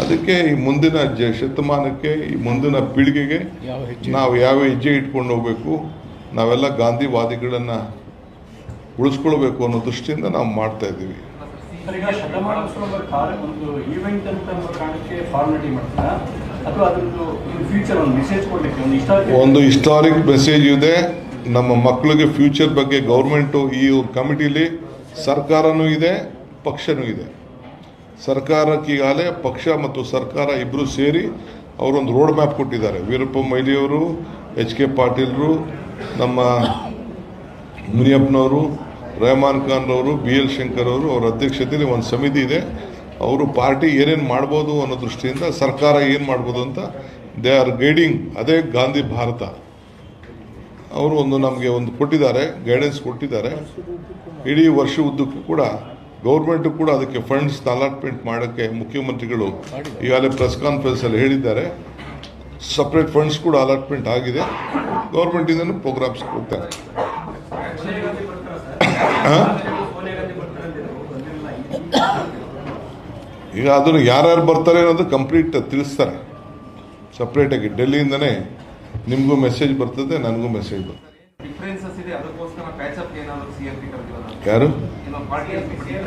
ಅದಕ್ಕೆ ಈ ಮುಂದಿನ ಜ ಶತಮಾನಕ್ಕೆ, ಈ ಮುಂದಿನ ಪೀಳಿಗೆಗೆ ನಾವು ಯಾವ ಹೆಜ್ಜೆ ಇಟ್ಕೊಂಡು ಹೋಗಬೇಕು? ನಾವೆಲ್ಲ ಗಾಂಧಿವಾದಿಗಳನ್ನು ಉಳಿಸ್ಕೊಳ್ಬೇಕು ಅನ್ನೋ ದೃಷ್ಟಿಯಿಂದ ನಾವು ಮಾಡ್ತಾ ಒಂದು ಈವೆಂಟ್ ಅಂತ ಕಾರಣಕ್ಕೆ ಫಾರ್ಮಾಲಿಟಿ ಮಾಡ್ತೀರಾ? ಒಂದು ಹಿಸ್ಟಾರಿಕ್ ಮೆಸೇಜ್ ಇದೆ. ನಮ್ಮ ಮಕ್ಕಳಿಗೆ ಫ್ಯೂಚರ್ ಬಗ್ಗೆ ಗೌರ್ಮೆಂಟು ಈ ಕಮಿಟಿಲಿ ಸರ್ಕಾರನೂ ಇದೆ, ಪಕ್ಷನೂ ಇದೆ. ಸರ್ಕಾರಕ್ಕೀಗಾಗಲೇ ಪಕ್ಷ ಮತ್ತು ಸರ್ಕಾರ ಇಬ್ಬರು ಸೇರಿ ಅವರೊಂದು ರೋಡ್ ಮ್ಯಾಪ್ ಕೊಟ್ಟಿದ್ದಾರೆ. ವೀರಪ್ಪ ಮೊಯ್ಲಿಯವರು ಎಚ್ ಕೆ ಪಾಟೀಲ್ರು, ನಮ್ಮ ಮುನಿಯಪ್ಪನವರು ರೆಹಮಾನ್ ಖಾನ್ ಅವರು ಬಿ ಎಲ್ ಶಂಕರ್ ಅವರು ಅವರ ಅಧ್ಯಕ್ಷತೆಯಲ್ಲಿ ಒಂದು ಸಮಿತಿ ಇದೆ. ಅವರು ಪಾರ್ಟಿ ಏನೇನು ಮಾಡ್ಬೋದು ಅನ್ನೋ ದೃಷ್ಟಿಯಿಂದ ಸರ್ಕಾರ ಏನು ಮಾಡ್ಬೋದು ಅಂತ ದೇ ಆರ್ ಗೈಡಿಂಗ್ ಅದೇ ಗಾಂಧಿ ಭಾರತ. ಅವರು ಒಂದು ನಮಗೆ ಒಂದು ಕೊಟ್ಟಿದ್ದಾರೆ ಗೈಡೆನ್ಸ್ ಕೊಟ್ಟಿದ್ದಾರೆ. ಇಡೀ ವರ್ಷ ಉದ್ದಕ್ಕೂ ಕೂಡ ಗೌರ್ಮೆಂಟು ಕೂಡ ಅದಕ್ಕೆ ಫಂಡ್ಸ್ ಅಲಾಟ್ಮೆಂಟ್ ಮಾಡೋಕ್ಕೆ ಮುಖ್ಯಮಂತ್ರಿಗಳು ಈಗಾಗಲೇ ಪ್ರೆಸ್ ಕಾನ್ಫರೆನ್ಸಲ್ಲಿ ಹೇಳಿದ್ದಾರೆ. ಸಪ್ರೇಟ್ ಫಂಡ್ಸ್ ಕೂಡ ಅಲಾಟ್ಮೆಂಟ್ ಆಗಿದೆ. ಗೌರ್ಮೆಂಟಿಂದನೂ ಪ್ರೋಗ್ರಾಮ್ಸ್ ಕೊಡ್ತಾರೆ? ಈಗ ಅದನ್ನು ಯಾರ್ಯಾರು ಬರ್ತಾರೆ ಅನ್ನೋದು ಕಂಪ್ಲೀಟ್ ತಿಳಿಸ್ತಾರೆ. ಸಪ್ರೇಟಾಗಿ ಡೆಲ್ಲಿಯಿಂದನೇ ನಿಮಗೂ ಮೆಸೇಜ್ ಬರ್ತದೆ ನನಗೂ ಮೆಸೇಜ್ ಬರ್ತದೆ. ಯಾರು?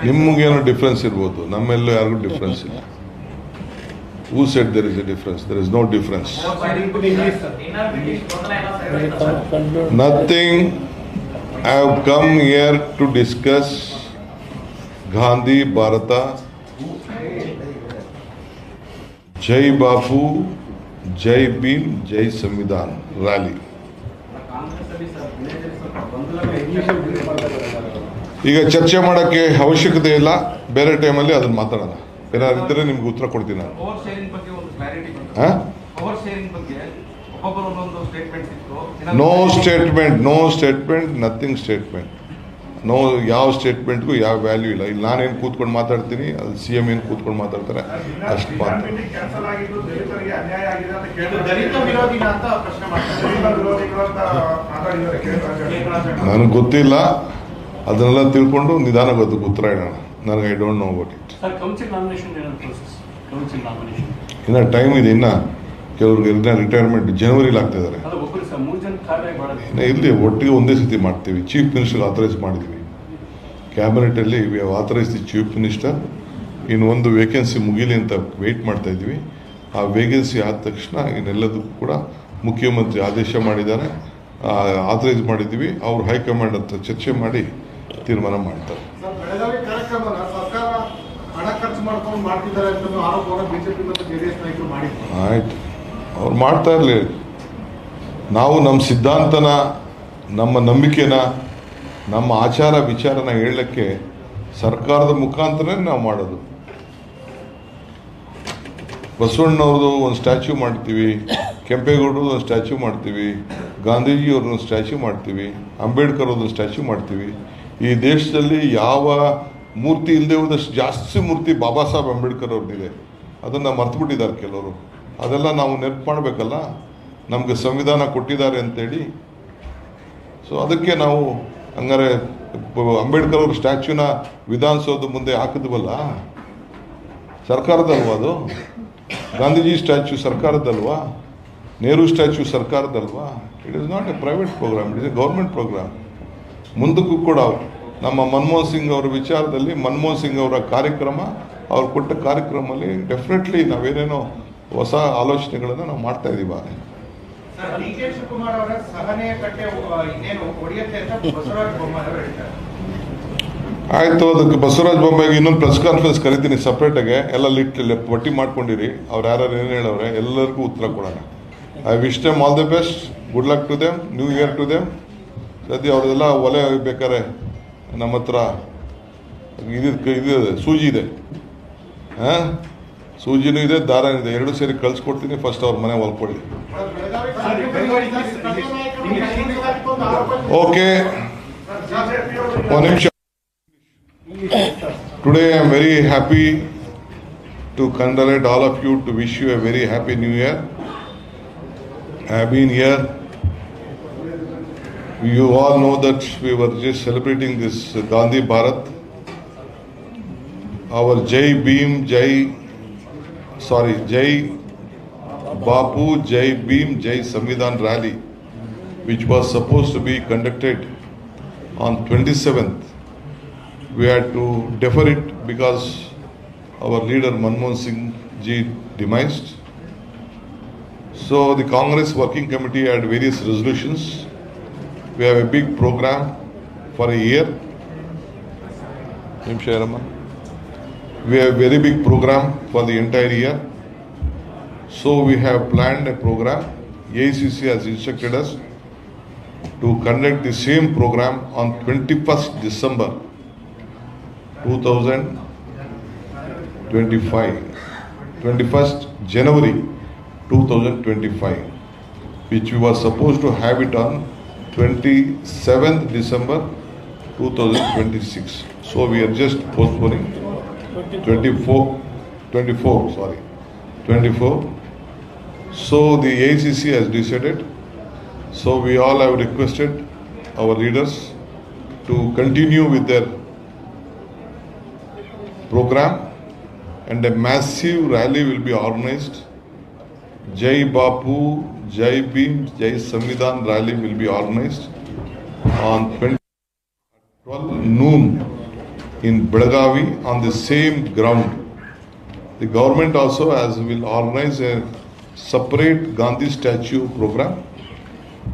ನಿಮಗೇನೋ ಡಿಫ್ರೆನ್ಸ್ ಇರ್ಬೋದು ನಮ್ಮೆಲ್ಲೂ ಯಾರಿಗೂ ಡಿಫ್ರೆನ್ಸ್ ಇಲ್ಲ. Who said there is a difference there is no difference nothing I have come here to discuss Gandhi Bharata, Jai Bapu, Jai Bhim, Jai Samvidhan rally. ಈಗ ಚರ್ಚೆ ಮಾಡೋಕ್ಕೆ ಅವಶ್ಯಕತೆ ಇಲ್ಲ ಬೇರೆ ಟೈಮಲ್ಲಿ ಅದನ್ನು ಮಾತಾಡೋಣ ಬೇರೆ ಇದ್ದರೆ ನಿಮ್ಗೆ ಉತ್ತರ ಕೊಡ್ತೀನಿ ನಾನು no statement no statement nothing statement no ಯಾವ ಸ್ಟೇಟ್ಮೆಂಟ್ಗೂ ಯಾವ ವ್ಯಾಲ್ಯೂ ಇಲ್ಲ. ಇಲ್ಲಿ ನಾನೇನು ಕೂತ್ಕೊಂಡು ಮಾತಾಡ್ತೀನಿ ಅಲ್ಲಿ ಸಿ ಎಂ ಏನು ಕೂತ್ಕೊಂಡು ಮಾತಾಡ್ತಾರೆ ಅಷ್ಟು ಮಾತ್ರ ಕ್ಯಾನ್ಸಲ್ ಆಗಿದ್ದು ದಲಿತರಿಗೆ ಅನ್ಯಾಯ ಆಗಿದೆ ಅಂತ ಕೇಳಿದ್ರು. ದಲಿತ ವಿರೋಧಿನ ಅಂತ ಪ್ರಶ್ನೆ ಮಾಡ್ತಾರೆ. ದಲಿತ ವಿರೋಧಿಗಳು ಅಂತ ಮಾತಾಡಿದ್ದಾರೆ ಕೇಂದ್ರ ನನಗೆ ಗೊತ್ತಿಲ್ಲ. ಅದನ್ನೆಲ್ಲ ತಿಳ್ಕೊಂಡು ನಿಧಾನ ಗೊತ್ತು ಉತ್ತರ ಹೇಳೋಣ ನನಗೆ I don't know about it sir council nomination ಏನಾದ್ರು ಪ್ರೋಸೆಸ್ ಕೌನ್ಸಿಲ್ ನಾಮಿನೇಷನ್ ಇನ್ನು ಟೈಮ್ ಇದೆ ಇನ್ನು. ಕೆಲವ್ರಿಗೆ ಇನ್ನ ರಿಟೈರ್ಮೆಂಟ್ ಜನವರಿಲಿ ಆಗ್ತಿದ್ದಾರೆ ಇಲ್ಲಿ ಒಟ್ಟಿಗೆ ಒಂದೇ ಸತಿ ಮಾಡ್ತೀವಿ. ಚೀಫ್ ಮಿನಿಸ್ಟರ್ ಆಥರೈಸ್ ಮಾಡಿದ್ವಿ. ಕ್ಯಾಬಿನೆಟಲ್ಲಿ we have authorise the chief minister ಇನ್ನು ಒಂದು ವೇಕೆನ್ಸಿ ಮುಗಿಲಿ ಅಂತ ವೇಟ್ ಮಾಡ್ತಾ ಇದ್ವಿ. ಆ ವೇಕೆನ್ಸಿ ಆದ ತಕ್ಷಣ ಇನ್ನೆಲ್ಲದಕ್ಕೂ ಕೂಡ ಮುಖ್ಯಮಂತ್ರಿ ಆದೇಶ ಮಾಡಿದ್ದಾರೆ. ಆಥರೈಸ್ ಮಾಡಿದ್ವಿ ಅವರು ಹೈಕಮಾಂಡ್ ಹತ್ರ ಚರ್ಚೆ ಮಾಡಿ ತೀರ್ಮಾನ ಮಾಡ್ತಾರೆ. ಸರ್, ಬೆಳಗಾವಿ ಕಾರ್ಯಕ್ರಮನ ಸರ್ಕಾರ ಹಣ ಖರ್ಚು ಮಾಡ್ಕೊಂಡು ಮಾಡ್ತಿದ್ದಾರೆ ಅಂತ ಆರೋಪವನ್ನು ಬಿಜೆಪಿ ಮತ್ತು ಜೆಡಿಎಸ್ ನಾಯಕರು ಮಾಡಿದ್ರು. ಆಯ್ತು. ಅವ್ರು ಮಾಡ್ತಾ ಇರಲಿ. ನಾವು ನಮ್ಮ ಸಿದ್ಧಾಂತನ, ನಮ್ಮ ನಂಬಿಕೆನ, ನಮ್ಮ ಆಚಾರ ವಿಚಾರನ ಹೇಳಲಿಕ್ಕೆ ಸರ್ಕಾರದ ಮುಖಾಂತರನೇ ನಾವು ಮಾಡೋದು. ಬಸವಣ್ಣವ್ರದ್ದು ಒಂದು ಸ್ಟ್ಯಾಚ್ಯೂ ಮಾಡ್ತೀವಿ, ಕೆಂಪೇಗೌಡರದ್ದು ಒಂದು ಸ್ಟ್ಯಾಚ್ಯೂ ಮಾಡ್ತೀವಿ, ಗಾಂಧೀಜಿಯವ್ರದ್ದು ಒಂದು ಸ್ಟ್ಯಾಚ್ಯೂ ಮಾಡ್ತೀವಿ ಅಂಬೇಡ್ಕರ್ ಅವ್ರದ್ದು ಸ್ಟ್ಯಾಚ್ಯೂ ಮಾಡ್ತೀವಿ. ಈ ದೇಶದಲ್ಲಿ ಯಾವ ಮೂರ್ತಿ ಇಲ್ಲದೆ ಹೋದಷ್ಟು ಜಾಸ್ತಿ ಮೂರ್ತಿ ಬಾಬಾ ಸಾಹೇಬ್ ಅಂಬೇಡ್ಕರ್ ಅವ್ರದ್ದಿದೆ ಅದನ್ನು ಮರ್ತುಬಿಟ್ಟಿದ್ದಾರೆ ಕೆಲವರು. ಅದೆಲ್ಲ ನಾವು ನೆನಪು ಮಾಡಬೇಕಲ್ಲ? ನಮಗೆ ಸಂವಿಧಾನ ಕೊಟ್ಟಿದ್ದಾರೆ ಅಂತೇಳಿ. ಸೊ ಅದಕ್ಕೆ ನಾವು ಹಂಗಾರೆ ಅಂಬೇಡ್ಕರ್ ಅವ್ರ ಸ್ಟ್ಯಾಚ್ಯೂನ ವಿಧಾನಸೌಧ ಮುಂದೆ ಹಾಕಿದ್ವಲ್ಲ? ಸರ್ಕಾರದಲ್ವಾ ಅದು? ಗಾಂಧೀಜಿ ಸ್ಟ್ಯಾಚ್ಯೂ ಸರ್ಕಾರದಲ್ವಾ? Nehru statue ಸರ್ಕಾರದಲ್ವಾ? It is not a private programme it is a government programme ಮುಂದಕ್ಕೂ ಕೂಡ ನಮ್ಮ ಮನಮೋಹನ್ ಸಿಂಗ್ ಅವರ ವಿಚಾರದಲ್ಲಿ ಮನಮೋಹನ್ ಸಿಂಗ್ ಅವರ ಕಾರ್ಯಕ್ರಮ, ಅವ್ರು ಕೊಟ್ಟ ಕಾರ್ಯಕ್ರಮದಲ್ಲಿ ಡೆಫಿನೆಟ್ಲಿ ನಾವೇನೇನೋ ಹೊಸ ಆಲೋಚನೆಗಳನ್ನು ನಾವು ಮಾಡ್ತಾ ಇದ್ದೀವಿ ಹೇಳ್ತಾರೆ. ಆಯಿತು ಅದಕ್ಕೆ ಬಸವರಾಜ ಬೊಮ್ಮಾಯಿಗೆ ಇನ್ನೊಂದು ಪ್ರೆಸ್ ಕಾನ್ಫರೆನ್ಸ್ ಕರಿತೀನಿ ಸಪ್ರೇಟಾಗೆ ಎಲ್ಲ ಲಿಟ್ ಪಟ್ಟಿ ಮಾಡ್ಕೊಂಡಿರಿ. ಅವ್ರು ಯಾರು ಏನು ಹೇಳೋರೆ ಎಲ್ಲರಿಗೂ ಉತ್ತರ ಕೊಡೋಣ. I wish them all the best good luck to them new year to them ಸದ್ಯ ಅವ್ರದೆಲ್ಲ ಒಲೆ ಬೇಕಾರೆ ನಮ್ಮ ಹತ್ರ ಇದು ಇದೆ, ಸೂಜಿ ಇದೆ. ಹಾಂ? ಸೂಜಿನೂ ಇದೆ ದಾರನೂ ಇದೆ ಎರಡು ಸೇರಿ ಕಳ್ಸಿಕೊಡ್ತೀನಿ ಫಸ್ಟ್ ಅವ್ರ ಮನೆ ಹೊಲ್ಕೊಳ್ಳಿ ಬೆಳಗಾವಿ ಕಾರ್ಯಕ್ರಮದಲ್ಲಿ ಸ್ಥಳೀಯ ನಾಯಕರು ಓಕೆ one ನಿಮಿಷ Today I am very happy to congratulate all of you to wish you a very happy new year. I have been here. You all know that we were just celebrating this Gandhi Bharat. Our Jai Bhim, Sorry, Jai Bapu, Jai Bhim, Jai Samvidhan rally, which was supposed to be conducted on 27th we had to defer it because our leader Manmohan Singh ji demised. So the Congress Working Committee had various resolutions. We have a big program for a year. Nimsha Yarama. We have very big program for the entire year. So we have planned a program. AICC has instructed us to conduct the same program on 21st December 2025, 21st January 2025, which we were supposed to have it on 27th December 2026. So we are just postponing 24, 24, sorry, 24. So the ACC has decided. So we all have requested our leaders to continue with their program and a massive rally will be organized. Jai Bapu, Jai Bhim, Jai Samvidhan rally will be organized on 12 noon in Belagavi on the same ground. The government also has will organize a separate Gandhi statue program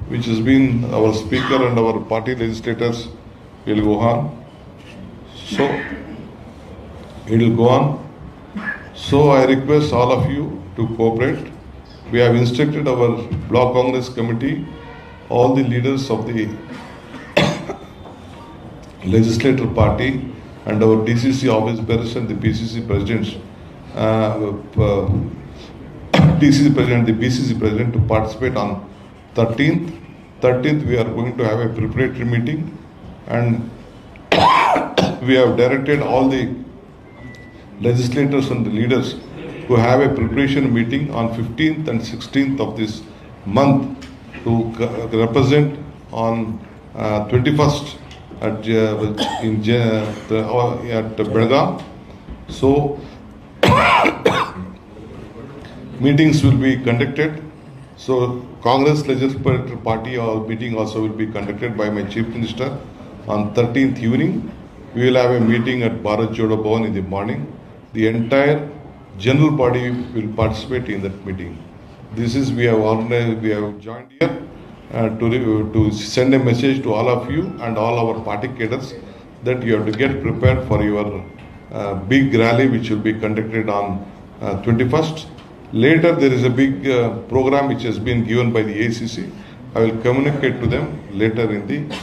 which has been our speaker and our party legislators will go on. So it will go on. So I request all of you to cooperate. We have instructed our block congress committee, all the leaders of the [COUGHS] legislative party and our DCC office bearers the PCC presidents, uh, [COUGHS] DCC president, the BCC president to participate on 13th. 13th we are going to have a preparatory meeting and [COUGHS] we have directed all the legislators and the leaders to have a preparation meeting on 15th and 16th of this month to represent on uh, 21st at uh, in uh, at. So [COUGHS] meetings will be conducted. So Congress Legislative Party or meeting also will be conducted by my Chief Minister on 13th evening. We will have a meeting at Bharat Jodo Bhavan in the morning. The entire general body will participate in that meeting. This is we have organized, we have joined here to re- to send a message to all of you and all our party cadres that you have to get prepared for your uh, big rally which will be conducted on uh, 21st. Later, there is a big uh, program which has been given by the ACC. I will communicate to them later in the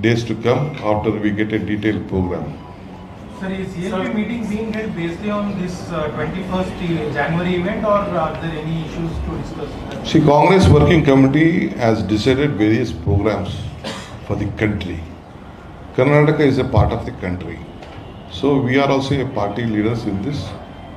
days to come after we get a detailed program. Sir, is CLP meeting being held basically on this uh, 21st January event or are there any issues to discuss? See, Congress Working Committee has decided various programs for the country. Karnataka is a part of the country. So we are also a party leaders in this.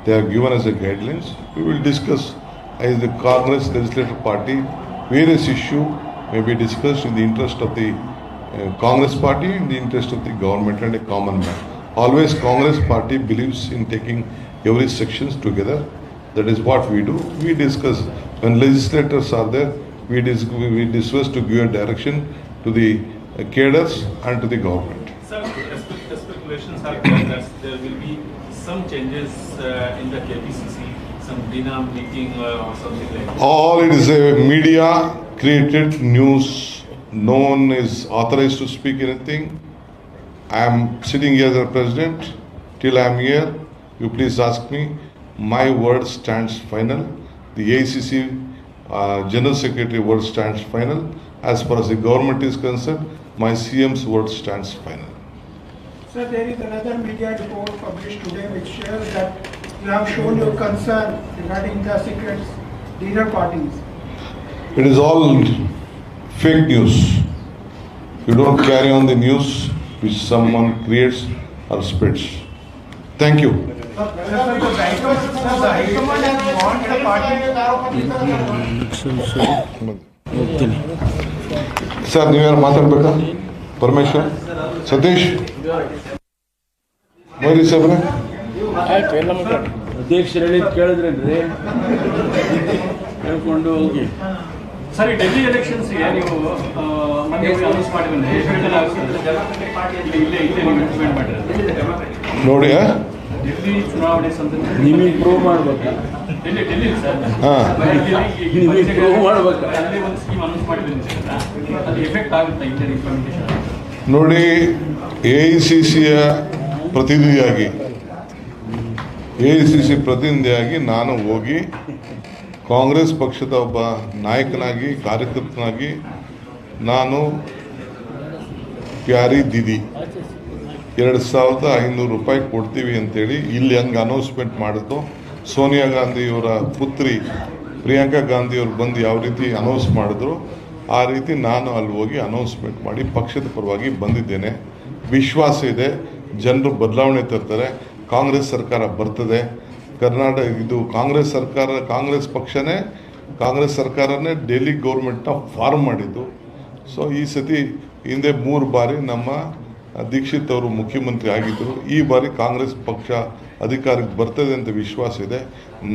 They have given us a guidelines. We will discuss as the Congress Legislative Party, various issue may be discussed in the interest of the uh, Congress Party, in the interest of the government and a common man. Always Congress Party believes in taking every sections together. That is what we do. We discuss when legislators are there. We dis- we discuss to give a direction to the uh, cadres and to the government. Sir, spec- speculations are that there will be some changes uh, in the KPCC, some DINA meeting uh, or something like that. All it is a media created news. No one is authorized to speak anything. I am sitting here as a president. Till I am here, you please ask me. My word stands final. The ACC uh, General Secretary word stands final. As far as the government is concerned, my CM's word stands final. Sir, there is another media report published today which shares that you have shown your concern regarding the secret dinner parties. It is all fake news. You don't carry on the news which someone creates or spreads. Thank you. Sir, the high- sir, the high command has warned the party. Sir ನೀವ್ಯಾರು ಮಾತಾಡ್ಬೇಕಾ ಪರಮೇಶ್ವರ್ ಸತೀಶ್ ಮೊಯ್ಲಿ ಸಾಬ್ರೆ ಅಧ್ಯಕ್ಷರು ಹೇಳಿದ್ ಕೇಳಿದ್ರೇನ್ರಿ ಹೇಳ್ಕೊಂಡು ಹೋಗಿ ಸರಿ ಡೆಲ್ಲಿ ಎಲೆಕ್ಷನ್ಸ್ಗೆ ನೀವು announce ನೋಡಿ ಆ? ಡೆಲ್ಲಿ ಚುನಾವಣೆ ಸಂದರ್ಭದಲ್ಲಿ ನಿಮಗೆ ಪ್ರೂವ್ ಮಾಡ್ಬೇಕಾ. ಡೆಲ್ಲಿ ಡೆಲ್ಲಿ ಸರ್. ಹಾ. [LAUGHS] ನಿಮಗೆ prove ಮಾಡ್ಬೇಕಾ? ಅಲ್ಲಿ ಒಂದು ಸ್ಕೀಮ್ ಅನೌನ್ಸ್ ಮಾಡಿದ್ರೆ ಅದು ಎಫೆಕ್ಟ್ ಆಗುತ್ತಾ ಇಂಡಿಯನ್ ಇಂಪ್ಲಿಮೆಂಟೇಷನ್ ನೋಡಿ ಎ ಐ ಸಿ ಸಿಯ ಪ್ರತಿನಿಧಿಯಾಗಿ ಎ ಐ ಸಿ ಸಿ ಪ್ರತಿನಿಧಿಯಾಗಿ ನಾನು ಹೋಗಿ ಕಾಂಗ್ರೆಸ್ ಪಕ್ಷದ ಒಬ್ಬ ನಾಯಕನಾಗಿ, ಕಾರ್ಯಕರ್ತನಾಗಿ ನಾನು ಪ್ಯಾರಿ ದಿದಿ. ಎರಡು ಸಾವಿರದ ಐನೂರು ರೂಪಾಯಿ ಕೊಡ್ತೀವಿ ಅಂತೇಳಿ ಇಲ್ಲಿ ಹಂಗೆ ಅನೌನ್ಸ್ಮೆಂಟ್ ಮಾಡಿದ್ದು. ಸೋನಿಯಾ ಗಾಂಧಿಯವರ ಪುತ್ರಿ ಪ್ರಿಯಾಂಕಾ ಗಾಂಧಿಯವರು ಬಂದು ಯಾವ ರೀತಿ ಅನೌನ್ಸ್ ಮಾಡಿದ್ರು, ಆ ರೀತಿ ನಾನು ಅಲ್ಲಿ ಹೋಗಿ ಅನೌನ್ಸ್ಮೆಂಟ್ ಮಾಡಿ ಪಕ್ಷದ ಪರವಾಗಿ ಬಂದಿದ್ದೇನೆ. ವಿಶ್ವಾಸ ಇದೆ, ಜನರು ಬದಲಾವಣೆ ತರ್ತಾರೆ, ಕಾಂಗ್ರೆಸ್ ಸರ್ಕಾರ ಬರ್ತದೆ ಕರ್ನಾಟಕ ಇದು ಕಾಂಗ್ರೆಸ್ ಸರ್ಕಾರ, ಕಾಂಗ್ರೆಸ್ ಪಕ್ಷನೇ, ಕಾಂಗ್ರೆಸ್ ಸರ್ಕಾರನೇ ಡೆಲ್ಲಿ ಗೌರ್ಮೆಂಟ್ನ ಫಾರ್ಮ್ ಮಾಡಿದ್ದು. ಸೊ ಈ ಸತಿ ಹಿಂದೆ ಮೂರು ಬಾರಿ ನಮ್ಮ ದೀಕ್ಷಿತ್ ಅವರು ಮುಖ್ಯಮಂತ್ರಿ ಆಗಿದ್ದರು ಈ ಬಾರಿ ಕಾಂಗ್ರೆಸ್ ಪಕ್ಷ ಅಧಿಕಾರಕ್ಕೆ ಬರ್ತದೆ ಅಂತ ವಿಶ್ವಾಸ ಇದೆ.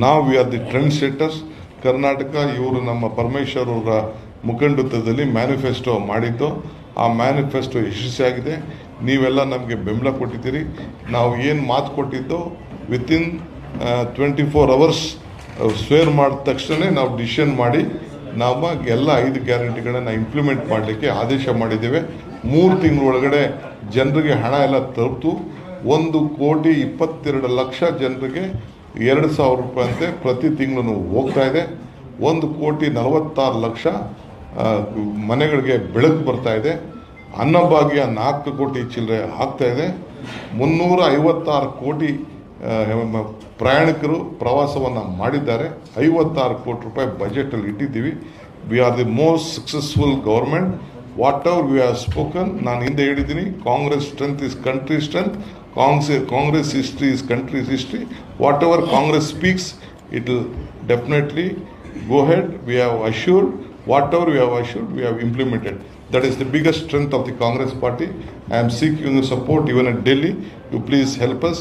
ನಾವು we are the trend setters Karnataka, ಇವರು ನಮ್ಮ ಪರಮೇಶ್ವರ್ ಅವರ ಮುಖಂಡತ್ವದಲ್ಲಿ ಮ್ಯಾನಿಫೆಸ್ಟೋ ಮಾಡಿದ್ದು. ಆ ಮ್ಯಾನಿಫೆಸ್ಟೋ ಯಶಸ್ವಿಯಾಗಿದೆ. ನೀವೆಲ್ಲ ನಮಗೆ ಬೆಂಬಲ ಕೊಟ್ಟಿದ್ದೀರಿ. ನಾವು ಏನು ಮಾತು ಕೊಟ್ಟಿದ್ದೋ within twenty four hours swear ಮಾಡಿದ ತಕ್ಷಣ ನಾವು ಡಿಸಿಷನ್ ಮಾಡಿ, ನಾವು ಎಲ್ಲ ಐದು ಗ್ಯಾರಂಟಿಗಳನ್ನ ಇಂಪ್ಲಿಮೆಂಟ್ ಮಾಡಲಿಕ್ಕೆ ಆದೇಶ ಮಾಡಿದ್ದೇವೆ. ಮೂರು ತಿಂಗಳೊಳಗಡೆ ಜನರಿಗೆ ಹಣ ಎಲ್ಲ ತಲುಪ್ತು ಒಂದು ಕೋಟಿ ಇಪ್ಪತ್ತೆರಡು ಲಕ್ಷ ಜನರಿಗೆ ಎರಡು ಸಾವಿರ ರೂಪಾಯಿ ಅಂತೆ ಪ್ರತಿ ತಿಂಗಳು ಹೋಗ್ತಾ ಇದೆ. ಒಂದು ಕೋಟಿ ನಲವತ್ತಾರು ಲಕ್ಷ ಮನೆಗಳಿಗೆ ಬೆಳಕು ಬರ್ತಾ ಇದೆ. ಅನ್ನಭಾಗ್ಯ ನಾಲ್ಕು ಕೋಟಿ ಚಿಲ್ಲರೆ ಆಗ್ತಾ ಇದೆ. ಮುನ್ನೂರ ಐವತ್ತಾರು ಕೋಟಿ ಪ್ರಯಾಣಿಕರು ಪ್ರವಾಸವನ್ನು ಮಾಡಿದ್ದಾರೆ. ಐವತ್ತಾರು ಕೋಟಿ ರೂಪಾಯಿ ಬಜೆಟಲ್ಲಿ ಇಟ್ಟಿದ್ದೀವಿ. We are the most successful government whatever we are spoken ನಾನು ಹಿಂದೆ ಹೇಳಿದ್ದೀನಿ, Congress strength is country strength Congress Congress history is country's history whatever Congress speaks it will definitely go ahead we have assured whatever we have assured we have implemented that is the biggest strength of the Congress party I am seek your support even at Delhi you please help us.